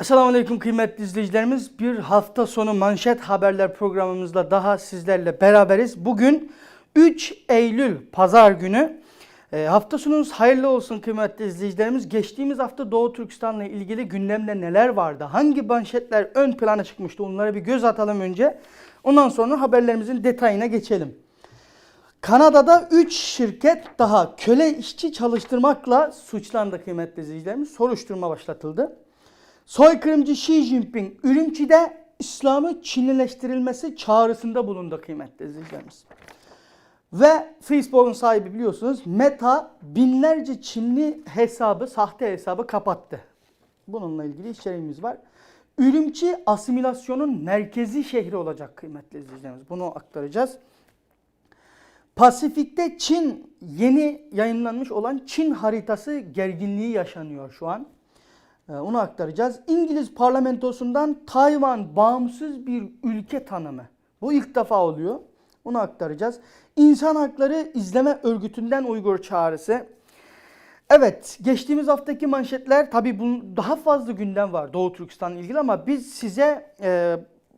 Esselamu Aleyküm kıymetli izleyicilerimiz. Bir hafta sonu manşet haberler programımızda daha sizlerle beraberiz. Bugün 3 Eylül Pazar günü. E, hafta sonunuz hayırlı olsun kıymetli izleyicilerimiz. Geçtiğimiz hafta Doğu Türkistan'la ilgili gündemde neler vardı? Hangi manşetler ön plana çıkmıştı? Onlara bir göz atalım önce. Ondan sonra haberlerimizin detayına geçelim. Kanada'da 3 şirket daha köle işçi çalıştırmakla suçlandı kıymetli izleyicilerimiz. Soruşturma başlatıldı. Soykırımcı Xi Jinping Ürümçi'de İslam'ı Çinlileştirilmesi çağrısında bulundu kıymetli izleyicilerimiz. Ve Facebook'un sahibi biliyorsunuz Meta binlerce Çinli hesabı, sahte hesabı kapattı. Bununla ilgili içeriğimiz var. Ürümçi asimilasyonun merkezi şehri olacak kıymetli izleyicilerimiz. Bunu aktaracağız. Pasifik'te Çin yeni yayınlanmış olan Çin haritası gerginliği yaşanıyor şu an. Ee, Onu aktaracağız. İngiliz parlamentosundan Tayvan bağımsız bir ülke tanımı. Bu ilk defa oluyor. Onu aktaracağız. İnsan Hakları İzleme Örgütü'nden Uygur çağrısı. Evet, geçtiğimiz haftaki manşetler tabii bunun daha fazla gündem var Doğu Türkistan'la ilgili ama biz size e,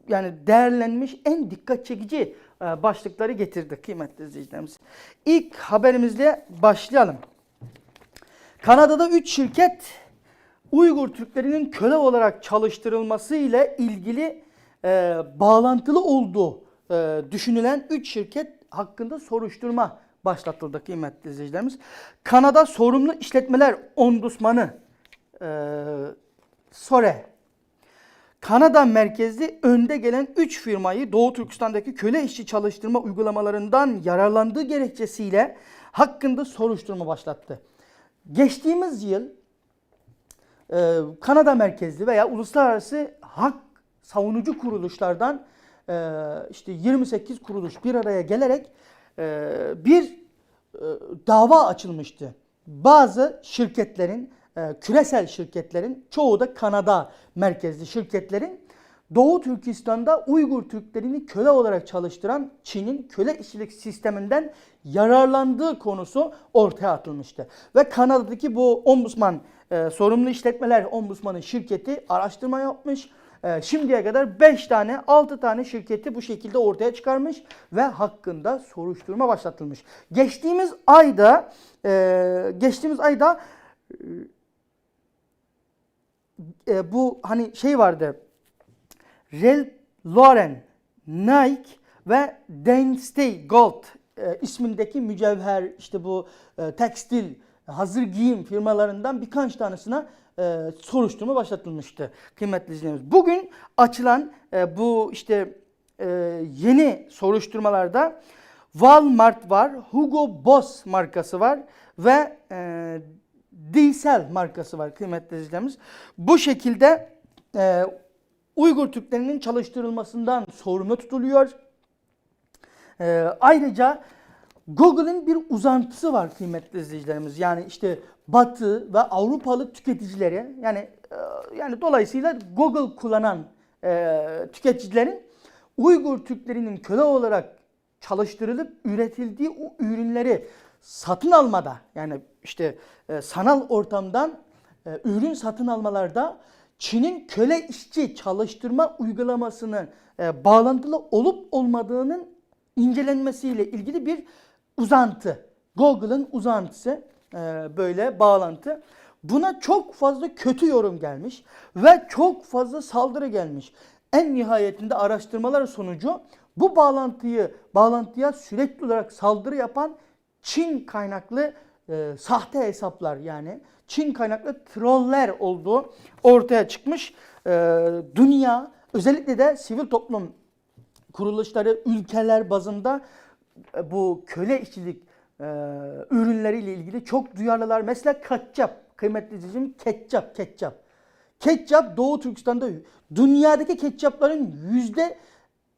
yani değerlenmiş en dikkat çekici e, başlıkları getirdik kıymetli izleyicilerimiz. İlk haberimizle başlayalım. Kanada'da 3 şirket Uygur Türklerinin köle olarak çalıştırılması ile ilgili e, bağlantılı olduğu e, düşünülen 3 şirket hakkında soruşturma başlatıldı kıymetli izleyicilerimiz. Kanada Sorumlu İşletmeler Ombudsmanı e, SORE Kanada merkezli önde gelen 3 firmayı Doğu Türkistan'daki köle işçi çalıştırma uygulamalarından yararlandığı gerekçesiyle hakkında soruşturma başlattı. Geçtiğimiz yıl e, Kanada merkezli veya uluslararası hak savunucu kuruluşlardan e, işte 28 kuruluş bir araya gelerek e, bir dava açılmıştı. Bazı şirketlerin, küresel şirketlerin, çoğu da Kanada merkezli şirketlerin Doğu Türkistan'da Uygur Türklerini köle olarak çalıştıran Çin'in köle işçilik sisteminden yararlandığı konusu ortaya atılmıştı. Ve Kanada'daki bu ombudsman, e, sorumlu işletmeler ombudsmanı şirketi araştırma yapmış. E, şimdiye kadar 5 tane, 6 tane şirketi bu şekilde ortaya çıkarmış ve hakkında soruşturma başlatılmış. Geçtiğimiz ayda, e, geçtiğimiz ayda e, bu hani şey vardı. Ralph Lauren, Nike ve Dainstay Gold e, ismindeki mücevher işte bu e, tekstil hazır giyim firmalarından birkaç tanesine e, soruşturma başlatılmıştı kıymetli izleyicilerimiz. Bugün açılan e, bu işte e, yeni soruşturmalarda Walmart var, Hugo Boss markası var ve e, Diesel markası var kıymetli izleyicilerimiz. Bu şekilde e, Uygur Türklerinin çalıştırılmasından sorumlu tutuluyor. Ee, ayrıca Google'ın bir uzantısı var kıymetli izleyicilerimiz. Yani işte Batı ve Avrupalı tüketicilere yani e, yani dolayısıyla Google kullanan e, tüketicilerin Uygur Türklerinin köle olarak çalıştırılıp üretildiği o ürünleri satın almada yani işte e, sanal ortamdan e, ürün satın almalarda Çin'in köle işçi çalıştırma uygulamasının e, bağlantılı olup olmadığının incelenmesiyle ilgili bir uzantı. Google'ın uzantısı e, böyle bağlantı. Buna çok fazla kötü yorum gelmiş ve çok fazla saldırı gelmiş. En nihayetinde araştırmalar sonucu bu bağlantıyı bağlantıya sürekli olarak saldırı yapan Çin kaynaklı e, sahte hesaplar yani Çin kaynaklı troller olduğu ortaya çıkmış. E, dünya özellikle de sivil toplum kuruluşları ülkeler bazında bu köle işçilik e, ürünleriyle ilgili çok duyarlılar. Mesela ketçap, kıymetli izleyicim ketçap, ketçap. Ketçap Doğu Türkistan'da dünyadaki ketçapların yüzde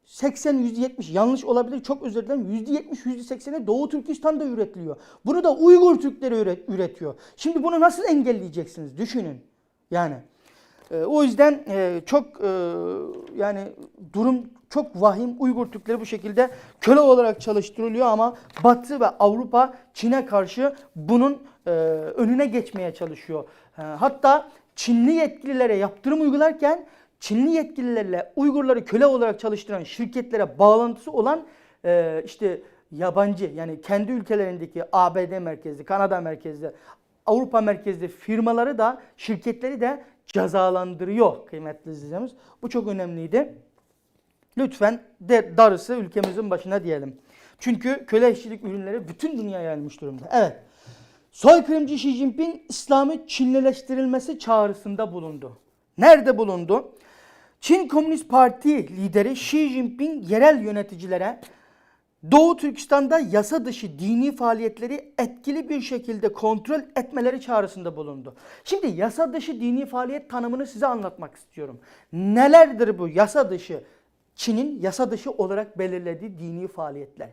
80 %70 yanlış olabilir çok özür dilerim %70 %80'i Doğu Türkistan'da üretiliyor. Bunu da Uygur Türkleri üret, üretiyor. Şimdi bunu nasıl engelleyeceksiniz düşünün. Yani e, o yüzden e, çok e, yani durum çok vahim. Uygur Türkleri bu şekilde köle olarak çalıştırılıyor ama Batı ve Avrupa Çin'e karşı bunun e, önüne geçmeye çalışıyor. E, hatta Çinli yetkililere yaptırım uygularken Çinli yetkililerle Uygurları köle olarak çalıştıran şirketlere bağlantısı olan işte yabancı yani kendi ülkelerindeki ABD merkezli, Kanada merkezli, Avrupa merkezli firmaları da şirketleri de cezalandırıyor kıymetli izleyicilerimiz. Bu çok önemliydi. Lütfen de darısı ülkemizin başına diyelim. Çünkü köle işçilik ürünleri bütün dünyaya yayılmış durumda. Evet. Soykırımcı Xi Jinping İslam'ı Çinlileştirilmesi çağrısında bulundu. Nerede bulundu? Çin Komünist Parti lideri Xi Jinping yerel yöneticilere Doğu Türkistan'da yasa dışı dini faaliyetleri etkili bir şekilde kontrol etmeleri çağrısında bulundu. Şimdi yasa dışı dini faaliyet tanımını size anlatmak istiyorum. Nelerdir bu yasa dışı? Çin'in yasa dışı olarak belirlediği dini faaliyetler.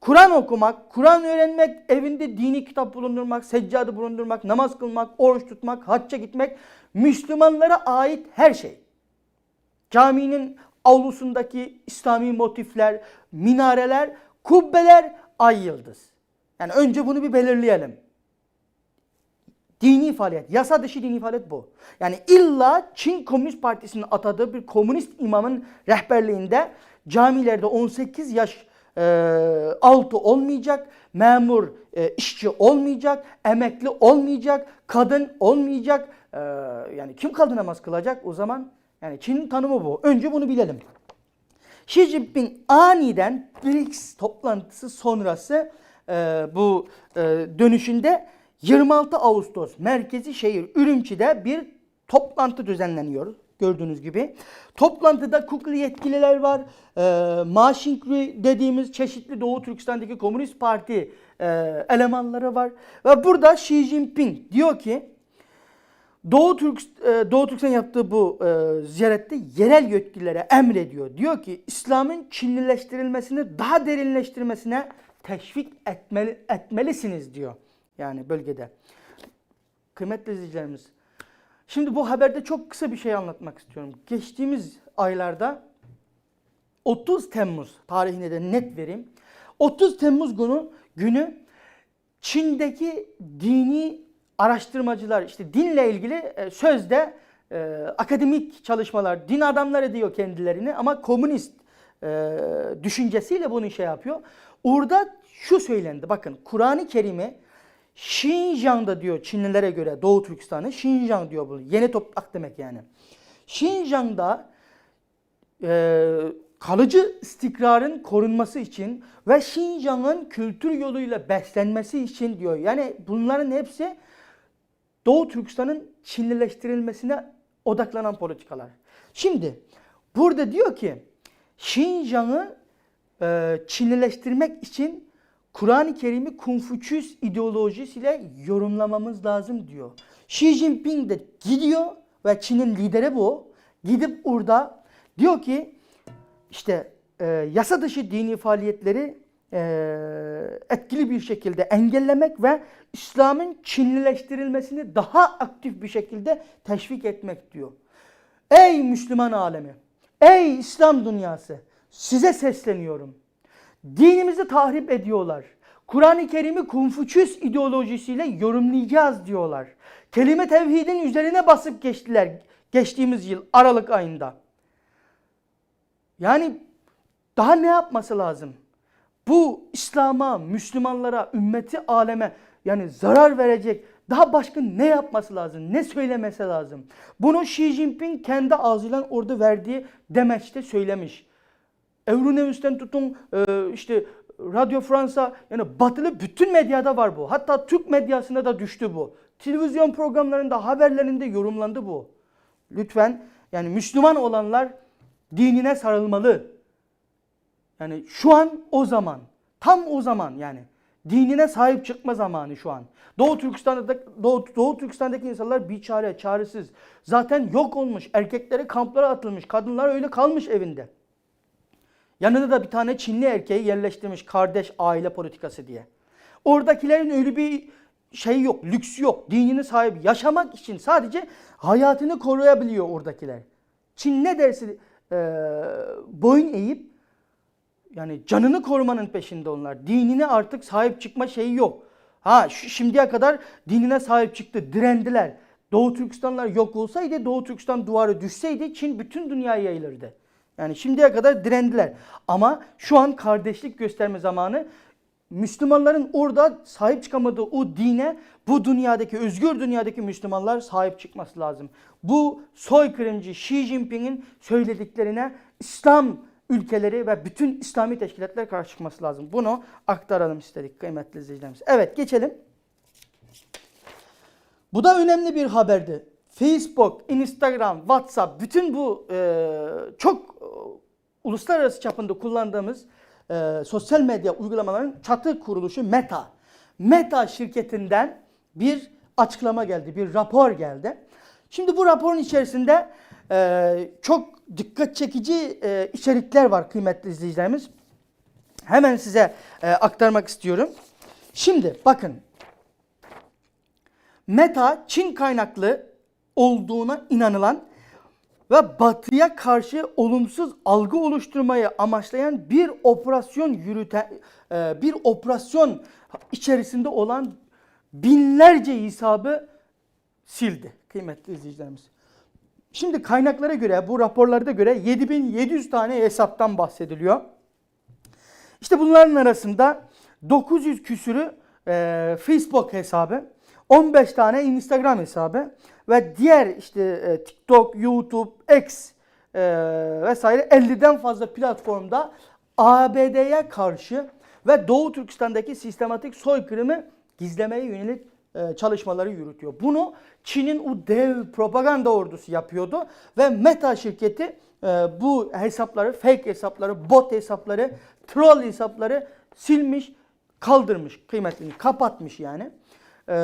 Kur'an okumak, Kur'an öğrenmek, evinde dini kitap bulundurmak, seccadı bulundurmak, namaz kılmak, oruç tutmak, hacca gitmek, Müslümanlara ait her şey. Caminin avlusundaki İslami motifler, minareler, kubbeler, ay yıldız. Yani önce bunu bir belirleyelim. Dini faaliyet, yasa dışı dini faaliyet bu. Yani illa Çin Komünist Partisi'nin atadığı bir komünist imamın rehberliğinde camilerde 18 yaş e, altı olmayacak, memur e, işçi olmayacak, emekli olmayacak, kadın olmayacak. E, yani kim kadın namaz kılacak o zaman? Yani Çin'in tanımı bu. Önce bunu bilelim. Xi Jinping aniden BRICS toplantısı sonrası e, bu e, dönüşünde 26 Ağustos merkezi şehir Ürümçi'de bir toplantı düzenleniyor. Gördüğünüz gibi. Toplantıda Kukli yetkililer var. E, Maşinkri dediğimiz çeşitli Doğu Türkistan'daki Komünist Parti e, elemanları var. Ve burada Xi Jinping diyor ki Doğu Türk e, Doğu Türkistan yaptığı bu e, ziyarette yerel yetkililere emrediyor. Diyor ki İslam'ın Çinlileştirilmesini daha derinleştirmesine teşvik etmeli, etmelisiniz diyor. Yani bölgede. Kıymetli izleyicilerimiz. Şimdi bu haberde çok kısa bir şey anlatmak istiyorum. Geçtiğimiz aylarda 30 Temmuz tarihine de net vereyim. 30 Temmuz günü günü Çin'deki dini araştırmacılar işte dinle ilgili e, sözde e, akademik çalışmalar, din adamları diyor kendilerini ama komünist e, düşüncesiyle bunu şey yapıyor. Orada şu söylendi bakın Kur'an-ı Kerim'i Xinjiang'da diyor Çinlilere göre Doğu Türkistan'ı Xinjiang diyor bu yeni toprak demek yani. Xinjiang'da e, kalıcı istikrarın korunması için ve Xinjiang'ın kültür yoluyla beslenmesi için diyor. Yani bunların hepsi Doğu Türkistan'ın Çinlileştirilmesine odaklanan politikalar. Şimdi burada diyor ki Xinjiang'ı e, Çinlileştirmek için Kur'an-ı Kerim'i Konfüçyüs ideolojisiyle yorumlamamız lazım diyor. Xi Jinping de gidiyor ve Çin'in lideri bu. Gidip orada diyor ki işte e, yasa dışı dini faaliyetleri etkili bir şekilde engellemek ve İslam'ın Çinlileştirilmesini daha aktif bir şekilde teşvik etmek diyor. Ey Müslüman alemi, ey İslam dünyası size sesleniyorum. Dinimizi tahrip ediyorlar. Kur'an-ı Kerim'i Konfüçyüs ideolojisiyle yorumlayacağız diyorlar. Kelime tevhidin üzerine basıp geçtiler geçtiğimiz yıl Aralık ayında. Yani daha ne yapması lazım? Bu İslam'a, Müslümanlara, ümmeti aleme yani zarar verecek daha başka ne yapması lazım? Ne söylemesi lazım? Bunu Xi Jinping kendi ağzıyla orada verdiği demeçte söylemiş. Euronews''ten tutun e, işte Radyo Fransa yani batılı bütün medyada var bu. Hatta Türk medyasında da düştü bu. Televizyon programlarında, haberlerinde yorumlandı bu. Lütfen yani Müslüman olanlar dinine sarılmalı. Yani şu an o zaman. Tam o zaman yani. Dinine sahip çıkma zamanı şu an. Doğu Türkistan'da Doğu, Doğu Türkistan'daki insanlar biçare, çaresiz. Zaten yok olmuş. Erkekleri kamplara atılmış. Kadınlar öyle kalmış evinde. Yanına da bir tane Çinli erkeği yerleştirmiş kardeş aile politikası diye. Oradakilerin öyle bir şey yok, lüks yok. Dinini sahip yaşamak için sadece hayatını koruyabiliyor oradakiler. Çin ne dersi e, boyun eğip yani canını korumanın peşinde onlar. Dinine artık sahip çıkma şeyi yok. Ha şimdiye kadar dinine sahip çıktı, direndiler. Doğu Türkistanlar yok olsaydı, Doğu Türkistan duvarı düşseydi Çin bütün dünyaya yayılırdı. Yani şimdiye kadar direndiler. Ama şu an kardeşlik gösterme zamanı. Müslümanların orada sahip çıkamadığı o dine bu dünyadaki, özgür dünyadaki Müslümanlar sahip çıkması lazım. Bu soykırımcı Xi Jinping'in söylediklerine İslam ülkeleri ve bütün İslami teşkilatlar karşı çıkması lazım. Bunu aktaralım istedik kıymetli izleyicilerimiz. Evet geçelim. Bu da önemli bir haberdi. Facebook, Instagram, WhatsApp bütün bu e, çok e, uluslararası çapında kullandığımız e, sosyal medya uygulamaların çatı kuruluşu Meta. Meta şirketinden bir açıklama geldi, bir rapor geldi. Şimdi bu raporun içerisinde e, çok dikkat çekici e, içerikler var kıymetli izleyicilerimiz. Hemen size e, aktarmak istiyorum. Şimdi bakın Meta Çin kaynaklı olduğuna inanılan ve batıya karşı olumsuz algı oluşturmayı amaçlayan bir operasyon yürüten e, bir operasyon içerisinde olan binlerce hesabı sildi kıymetli izleyicilerimiz. Şimdi kaynaklara göre bu raporlarda göre 7700 tane hesaptan bahsediliyor. İşte bunların arasında 900 küsürü e, Facebook hesabı, 15 tane Instagram hesabı ve diğer işte e, TikTok, YouTube, X e, vesaire 50'den fazla platformda ABD'ye karşı ve Doğu Türkistan'daki sistematik soykırımı gizlemeye yönelik çalışmaları yürütüyor. Bunu Çin'in o dev propaganda ordusu yapıyordu ve Meta şirketi e, bu hesapları, fake hesapları, bot hesapları, troll hesapları silmiş, kaldırmış, kıymetini kapatmış yani. E,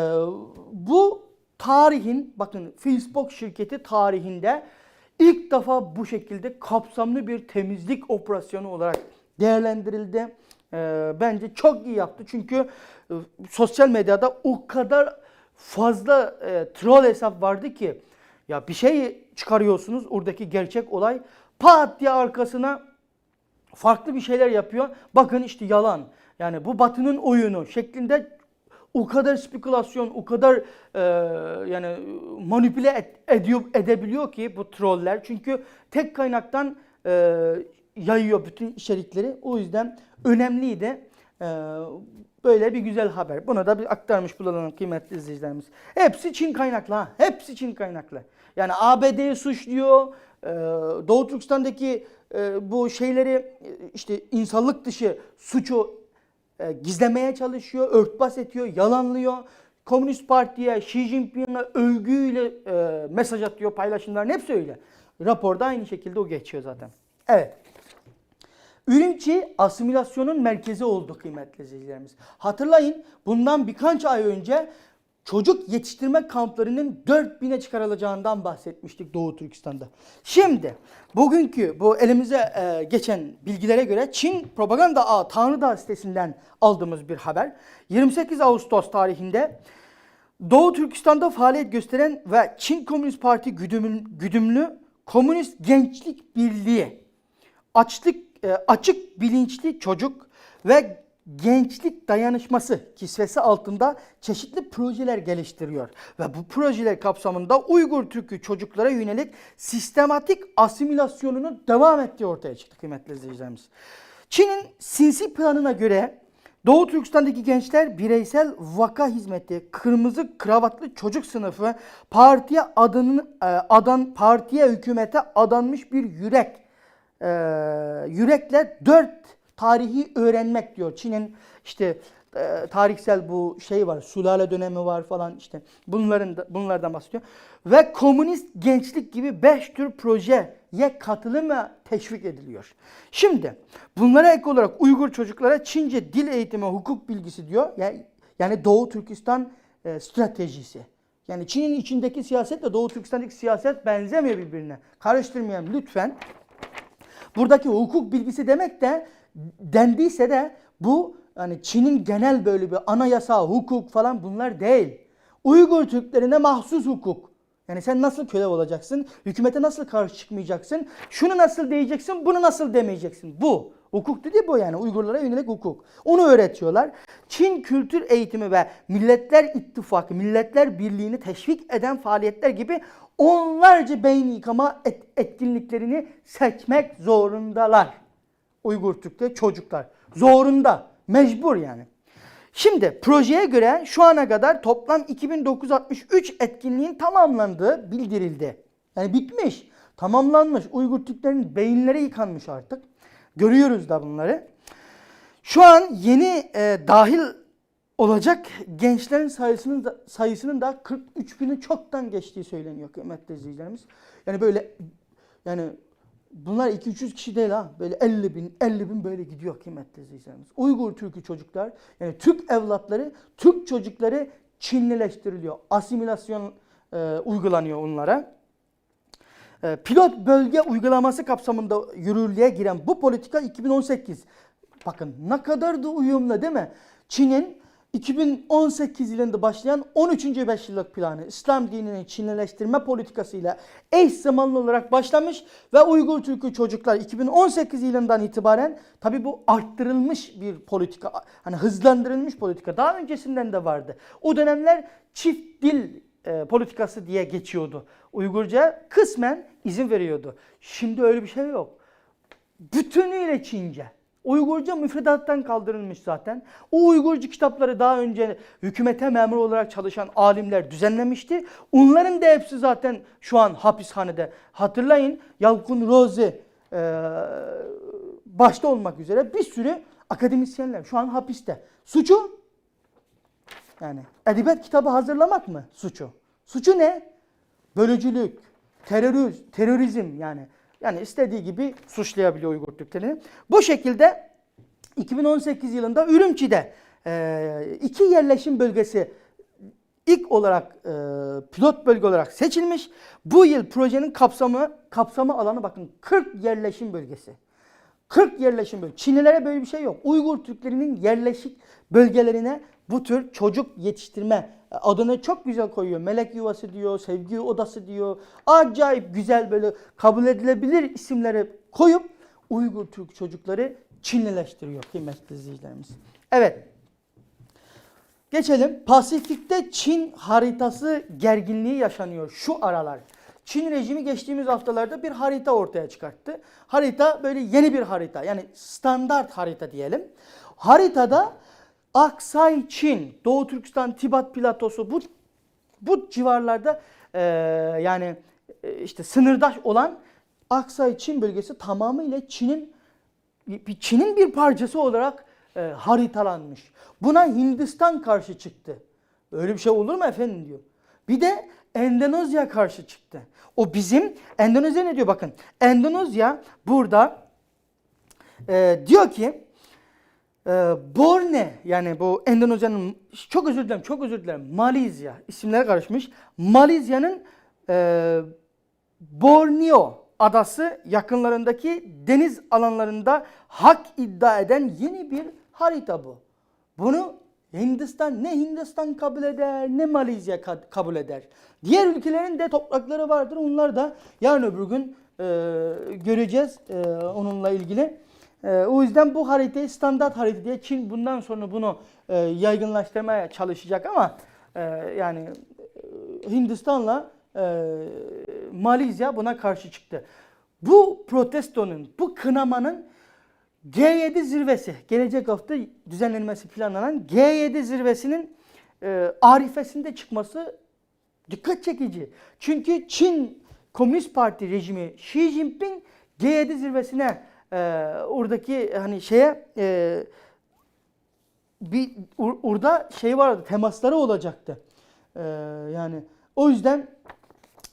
bu tarihin, bakın Facebook şirketi tarihinde ilk defa bu şekilde kapsamlı bir temizlik operasyonu olarak değerlendirildi. Bence çok iyi yaptı. Çünkü e, sosyal medyada o kadar fazla e, troll hesap vardı ki ya bir şey çıkarıyorsunuz oradaki gerçek olay pat diye arkasına farklı bir şeyler yapıyor. Bakın işte yalan. Yani bu batının oyunu şeklinde o kadar spekülasyon, o kadar e, yani manipüle et, ediyor, edebiliyor ki bu troller. Çünkü tek kaynaktan e, yayıyor bütün içerikleri. O yüzden önemliydi. E, böyle bir güzel haber. Bunu da bir aktarmış bulalım kıymetli izleyicilerimiz. Hepsi Çin kaynaklı ha. Hepsi Çin kaynaklı. Yani ABD'yi suçluyor. E, Doğu Türkistan'daki e, bu şeyleri e, işte insanlık dışı suçu e, gizlemeye çalışıyor, örtbas ediyor, yalanlıyor. Komünist Parti'ye, Xi Jinping'e övgüyle mesaj atıyor, paylaşımların hepsi öyle. Raporda aynı şekilde o geçiyor zaten. Evet. Ürümçi asimilasyonun merkezi oldu kıymetli izleyicilerimiz. Hatırlayın bundan birkaç ay önce çocuk yetiştirme kamplarının 4000'e çıkarılacağından bahsetmiştik Doğu Türkistan'da. Şimdi bugünkü bu elimize e, geçen bilgilere göre Çin Propaganda Ağı Tanrıdağ sitesinden aldığımız bir haber. 28 Ağustos tarihinde Doğu Türkistan'da faaliyet gösteren ve Çin Komünist Parti güdümlü, güdümlü Komünist Gençlik Birliği açlık e, açık bilinçli çocuk ve gençlik dayanışması kisvesi altında çeşitli projeler geliştiriyor. Ve bu projeler kapsamında Uygur Türk'ü çocuklara yönelik sistematik asimilasyonunu devam ettiği ortaya çıktı kıymetli izleyicilerimiz. Çin'in sinsi planına göre Doğu Türkistan'daki gençler bireysel vaka hizmeti, kırmızı kravatlı çocuk sınıfı, partiye adının e, adan partiye hükümete adanmış bir yürek e, yürekle dört tarihi öğrenmek diyor. Çin'in işte e, tarihsel bu şey var, sülale dönemi var falan işte bunların da, bunlardan bahsediyor. Ve komünist gençlik gibi beş tür projeye katılım teşvik ediliyor. Şimdi bunlara ek olarak Uygur çocuklara Çince dil eğitimi, hukuk bilgisi diyor. Yani, yani Doğu Türkistan e, stratejisi. Yani Çin'in içindeki siyasetle Doğu Türkistan'daki siyaset benzemiyor birbirine. Karıştırmayalım lütfen. Buradaki hukuk bilgisi demek de dendiyse de bu hani Çin'in genel böyle bir anayasa, hukuk falan bunlar değil. Uygur Türklerine mahsus hukuk. Yani sen nasıl köle olacaksın? Hükümete nasıl karşı çıkmayacaksın? Şunu nasıl diyeceksin? Bunu nasıl demeyeceksin? Bu. Hukuk dedi bu yani Uygurlara yönelik hukuk. Onu öğretiyorlar. Çin kültür eğitimi ve Milletler İttifakı, Milletler Birliği'ni teşvik eden faaliyetler gibi onlarca beyin yıkama et- etkinliklerini seçmek zorundalar. Uygur Türk'te çocuklar. Zorunda. Mecbur yani. Şimdi projeye göre şu ana kadar toplam 2963 etkinliğin tamamlandığı bildirildi. Yani bitmiş, tamamlanmış. Uygur Türklerin beyinleri yıkanmış artık. Görüyoruz da bunları. Şu an yeni e, dahil olacak gençlerin sayısının da, sayısının da 43 bini çoktan geçtiği söyleniyor kıymetli izleyicilerimiz. Yani böyle yani bunlar 2-300 kişi değil ha. Böyle 50 bin, 50 bin böyle gidiyor kıymetli izleyicilerimiz. Uygur Türk'ü çocuklar yani Türk evlatları, Türk çocukları Çinlileştiriliyor. Asimilasyon e, uygulanıyor onlara. E, Pilot bölge uygulaması kapsamında yürürlüğe giren bu politika 2018. Bakın ne kadar da uyumlu değil mi? Çin'in 2018 yılında başlayan 13. 5 yıllık planı İslam dininin Çinlileştirme politikasıyla eş zamanlı olarak başlamış ve Uygur Türk'ü çocuklar 2018 yılından itibaren tabi bu arttırılmış bir politika hani hızlandırılmış politika daha öncesinden de vardı. O dönemler çift dil e, politikası diye geçiyordu. Uygurca kısmen izin veriyordu. Şimdi öyle bir şey yok. Bütünüyle Çince. Uygurca müfredattan kaldırılmış zaten. O Uygurcu kitapları daha önce hükümete memur olarak çalışan alimler düzenlemişti. Onların da hepsi zaten şu an hapishanede. Hatırlayın Yalkun Rozi e, başta olmak üzere bir sürü akademisyenler şu an hapiste. Suçu yani edebiyat kitabı hazırlamak mı suçu? Suçu ne? Bölücülük, terörüz, terörizm yani. Yani istediği gibi suçlayabiliyor Uygur Türklerini. Bu şekilde 2018 yılında Ürümçi'de e, iki yerleşim bölgesi ilk olarak e, pilot bölge olarak seçilmiş. Bu yıl projenin kapsamı kapsama alanı bakın 40 yerleşim bölgesi. 40 yerleşim bölgesi. Çinlilere böyle bir şey yok. Uygur Türklerinin yerleşik bölgelerine bu tür çocuk yetiştirme adını çok güzel koyuyor. Melek yuvası diyor, sevgi odası diyor. Acayip güzel böyle kabul edilebilir isimleri koyup Uygur Türk çocukları Çinlileştiriyor kıymetli izleyicilerimiz. Evet. Geçelim. Pasifik'te Çin haritası gerginliği yaşanıyor şu aralar. Çin rejimi geçtiğimiz haftalarda bir harita ortaya çıkarttı. Harita böyle yeni bir harita. Yani standart harita diyelim. Haritada Aksay Çin, Doğu Türkistan, Tibat platosu bu bu civarlarda e, yani e, işte sınırdaş olan Aksay Çin bölgesi tamamıyla Çin'in Çin'in bir parçası olarak e, haritalanmış. Buna Hindistan karşı çıktı. Öyle bir şey olur mu efendim diyor. Bir de Endonezya karşı çıktı. O bizim Endonezya ne diyor bakın. Endonezya burada e, diyor ki e, Borne yani bu Endonezya'nın çok özür dilerim çok özür dilerim Malezya isimler karışmış. Malezya'nın e, Borneo adası yakınlarındaki deniz alanlarında hak iddia eden yeni bir harita bu. Bunu Hindistan ne Hindistan kabul eder ne Malezya ka- kabul eder. Diğer ülkelerin de toprakları vardır. Onlar da yarın öbür gün e, göreceğiz e, onunla ilgili. E, o yüzden bu haritayı standart harita diye Çin bundan sonra bunu e, yaygınlaştırmaya çalışacak ama e, yani e, Hindistan'la Malezya buna karşı çıktı. Bu protestonun, bu kınamanın G7 zirvesi, gelecek hafta düzenlenmesi planlanan G7 zirvesinin e, arifesinde çıkması dikkat çekici. Çünkü Çin Komünist Parti rejimi Xi Jinping G7 zirvesine e, oradaki hani şeye e, bir or- orada şey vardı temasları olacaktı. E, yani o yüzden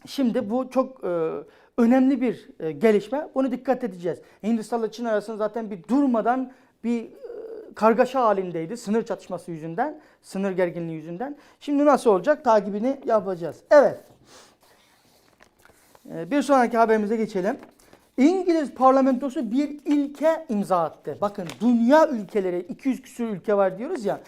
şimdi bu çok e, önemli bir e, gelişme. Bunu dikkat edeceğiz. Hindistan'la Çin arasında zaten bir durmadan bir e, kargaşa halindeydi sınır çatışması yüzünden, sınır gerginliği yüzünden. Şimdi nasıl olacak takibini yapacağız. Evet. E, bir sonraki haberimize geçelim. İngiliz parlamentosu bir ilke imza attı. Bakın dünya ülkeleri 200 küsur ülke var diyoruz ya.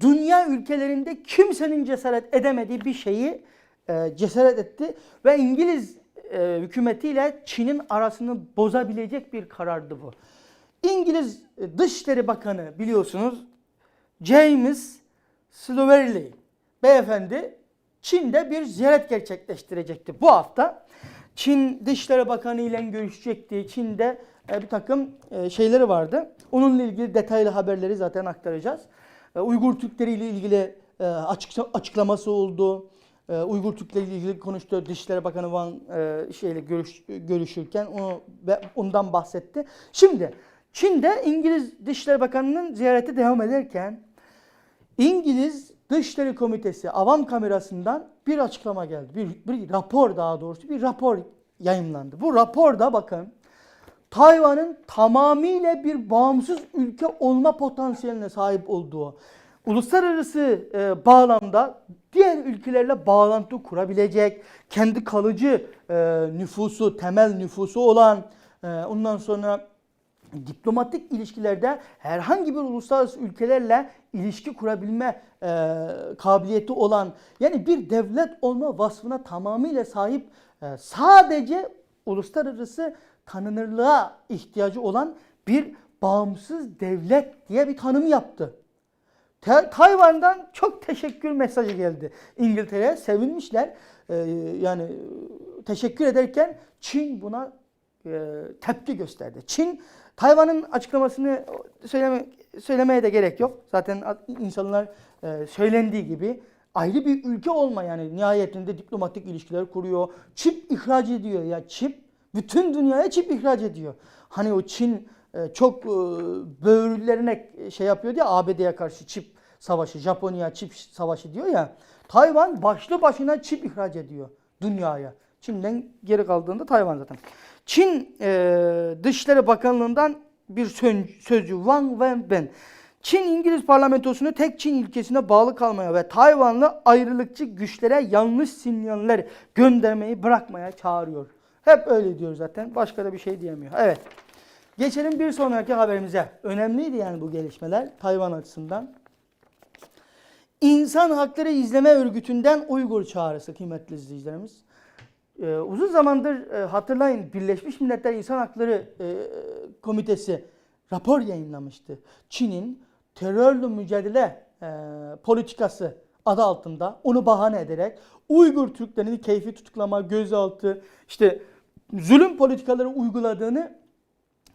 Dünya ülkelerinde kimsenin cesaret edemediği bir şeyi e, cesaret etti ve İngiliz e, hükümetiyle Çin'in arasını bozabilecek bir karardı bu. İngiliz e, Dışişleri Bakanı biliyorsunuz James Sloverley beyefendi Çin'de bir ziyaret gerçekleştirecekti bu hafta. Çin Dışişleri Bakanı ile görüşecekti. Çin'de e, bir takım e, şeyleri vardı. Onunla ilgili detaylı haberleri zaten aktaracağız. E, Uygur Türkleri ile ilgili e, açık, açıklaması oldu. Uygur Türkleri ile ilgili konuştu. Dışişleri Bakanı Wang e, şeyle görüş, görüşürken onu ondan bahsetti. Şimdi Çin'de İngiliz Dışişleri Bakanı'nın ziyareti devam ederken İngiliz Dışişleri Komitesi avam kamerasından bir açıklama geldi. Bir, bir rapor daha doğrusu bir rapor yayınlandı. Bu raporda bakın Tayvan'ın tamamıyla bir bağımsız ülke olma potansiyeline sahip olduğu, uluslararası e, bağlamda diğer ülkelerle bağlantı kurabilecek, kendi kalıcı e, nüfusu, temel nüfusu olan, e, ondan sonra diplomatik ilişkilerde herhangi bir uluslararası ülkelerle ilişki kurabilme e, kabiliyeti olan yani bir devlet olma vasfına tamamıyla sahip e, sadece uluslararası tanınırlığa ihtiyacı olan bir bağımsız devlet diye bir tanım yaptı. Ta- Tayvan'dan çok teşekkür mesajı geldi. İngiltere'ye sevinmişler. Ee, yani teşekkür ederken Çin buna e, tepki gösterdi. Çin Tayvan'ın açıklamasını söyleme, söylemeye de gerek yok. Zaten insanlar e, söylendiği gibi ayrı bir ülke olma yani nihayetinde diplomatik ilişkiler kuruyor. Çip ihraç ediyor ya çip bütün dünyaya çip ihraç ediyor. Hani o Çin e, çok e, böğürlerine şey yapıyor diye ABD'ye karşı çip savaşı, Japonya çip savaşı diyor ya. Tayvan başlı başına çip ihraç ediyor dünyaya. Çin'den geri kaldığında Tayvan zaten. Çin e, Dışişleri Bakanlığı'ndan bir sözcü Wang Wenben. Çin İngiliz parlamentosunu tek Çin ilkesine bağlı kalmaya ve Tayvanlı ayrılıkçı güçlere yanlış sinyaller göndermeyi bırakmaya çağırıyor. Hep öyle diyor zaten. Başka da bir şey diyemiyor. Evet. Geçelim bir sonraki haberimize. Önemliydi yani bu gelişmeler Tayvan açısından. İnsan Hakları İzleme Örgütü'nden Uygur çağrısı kıymetli izleyicilerimiz. Ee, uzun zamandır e, hatırlayın Birleşmiş Milletler İnsan Hakları e, Komitesi rapor yayınlamıştı. Çin'in terörle mücadele e, politikası adı altında onu bahane ederek Uygur Türklerini keyfi tutuklama, gözaltı, işte zulüm politikaları uyguladığını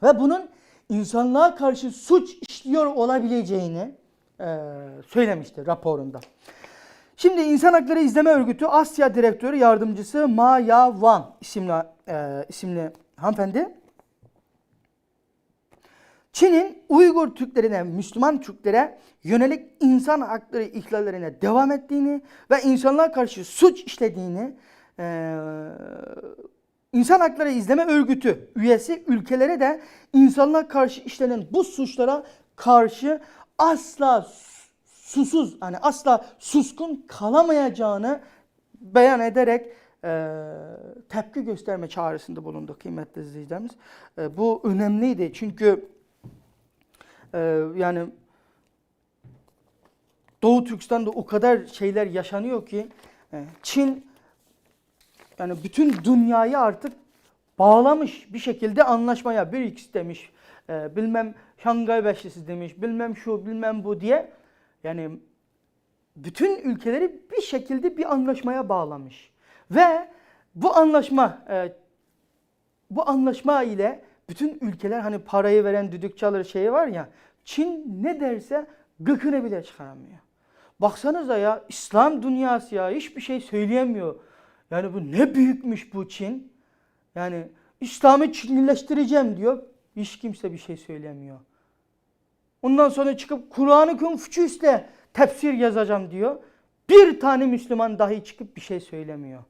ve bunun insanlığa karşı suç işliyor olabileceğini e, söylemişti raporunda. Şimdi İnsan Hakları İzleme Örgütü Asya Direktörü Yardımcısı Ma Ya Wang isimli, e, isimli hanımefendi Çin'in Uygur Türklerine, Müslüman Türklere yönelik insan hakları ihlallerine devam ettiğini ve insanlığa karşı suç işlediğini e, İnsan Hakları İzleme Örgütü üyesi ülkelere de insanlığa karşı işlenen bu suçlara karşı asla susuz hani asla suskun kalamayacağını beyan ederek e, tepki gösterme çağrısında bulundu kıymetli izleyicilerimiz. E, bu önemliydi çünkü e, yani Doğu Türkistan'da o kadar şeyler yaşanıyor ki e, Çin yani bütün dünyayı artık bağlamış bir şekilde anlaşmaya bir x demiş. E, bilmem Şangay Beşlisi demiş. Bilmem şu bilmem bu diye. Yani bütün ülkeleri bir şekilde bir anlaşmaya bağlamış. Ve bu anlaşma e, bu anlaşma ile bütün ülkeler hani parayı veren düdük çalır şeyi var ya Çin ne derse gıkını bile çıkaramıyor. Baksanıza ya İslam dünyası ya hiçbir şey söyleyemiyor. Yani bu ne büyükmüş bu Çin. Yani İslam'ı Çinlileştireceğim diyor. Hiç kimse bir şey söylemiyor. Ondan sonra çıkıp Kur'an-ı Konfüçyüs'le tefsir yazacağım diyor. Bir tane Müslüman dahi çıkıp bir şey söylemiyor.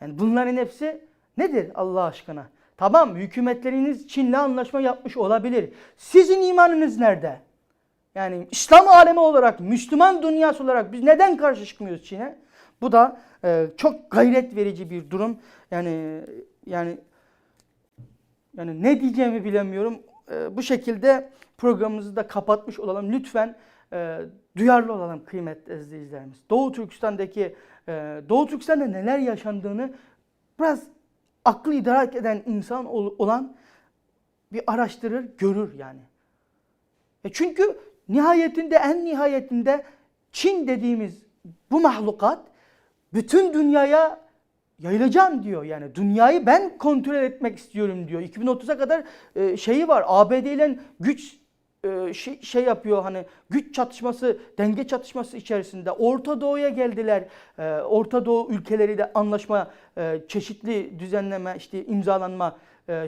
Yani bunların hepsi nedir Allah aşkına? Tamam hükümetleriniz Çin'le anlaşma yapmış olabilir. Sizin imanınız nerede? Yani İslam alemi olarak, Müslüman dünyası olarak biz neden karşı çıkmıyoruz Çin'e? Bu da e, çok gayret verici bir durum. Yani yani yani ne diyeceğimi bilemiyorum. E, bu şekilde programımızı da kapatmış olalım. Lütfen e, duyarlı olalım kıymetli izleyicilerimiz. Doğu Türkistan'daki e, Doğu Türkistan'da neler yaşandığını biraz aklı idrak eden insan ol, olan bir araştırır, görür yani. E çünkü nihayetinde en nihayetinde Çin dediğimiz bu mahlukat bütün dünyaya yayılacağım diyor. Yani dünyayı ben kontrol etmek istiyorum diyor. 2030'a kadar e, şeyi var. ABD ile güç şey, şey yapıyor hani güç çatışması, denge çatışması içerisinde Orta Doğu'ya geldiler. E, Orta Doğu ülkeleriyle anlaşma, e, çeşitli düzenleme, işte imzalanma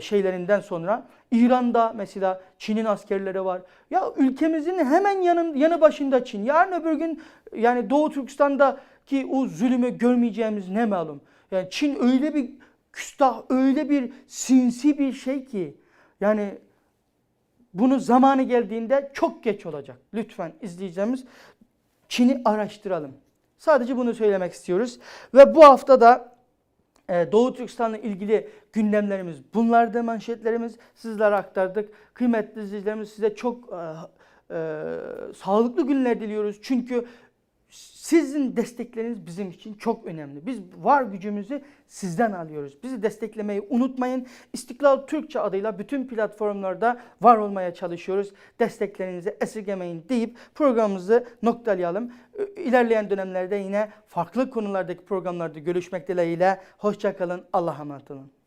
şeylerinden sonra İran'da mesela Çin'in askerleri var. Ya ülkemizin hemen yanın, yanı başında Çin. Yarın öbür gün yani Doğu Türkistan'daki o zulümü görmeyeceğimiz ne malum. Yani Çin öyle bir küstah, öyle bir sinsi bir şey ki yani bunu zamanı geldiğinde çok geç olacak. Lütfen izleyeceğimiz Çin'i araştıralım. Sadece bunu söylemek istiyoruz. Ve bu hafta da e, Doğu Türkistan'la ilgili gündemlerimiz bunlardı manşetlerimiz sizlere aktardık. Kıymetli izleyicilerimiz size çok e, e, sağlıklı günler diliyoruz. Çünkü sizin destekleriniz bizim için çok önemli. Biz var gücümüzü sizden alıyoruz. Bizi desteklemeyi unutmayın. İstiklal Türkçe adıyla bütün platformlarda var olmaya çalışıyoruz. Desteklerinizi esirgemeyin deyip programımızı noktalayalım. İlerleyen dönemlerde yine farklı konulardaki programlarda görüşmek dileğiyle. Hoşçakalın. Allah'a emanet olun.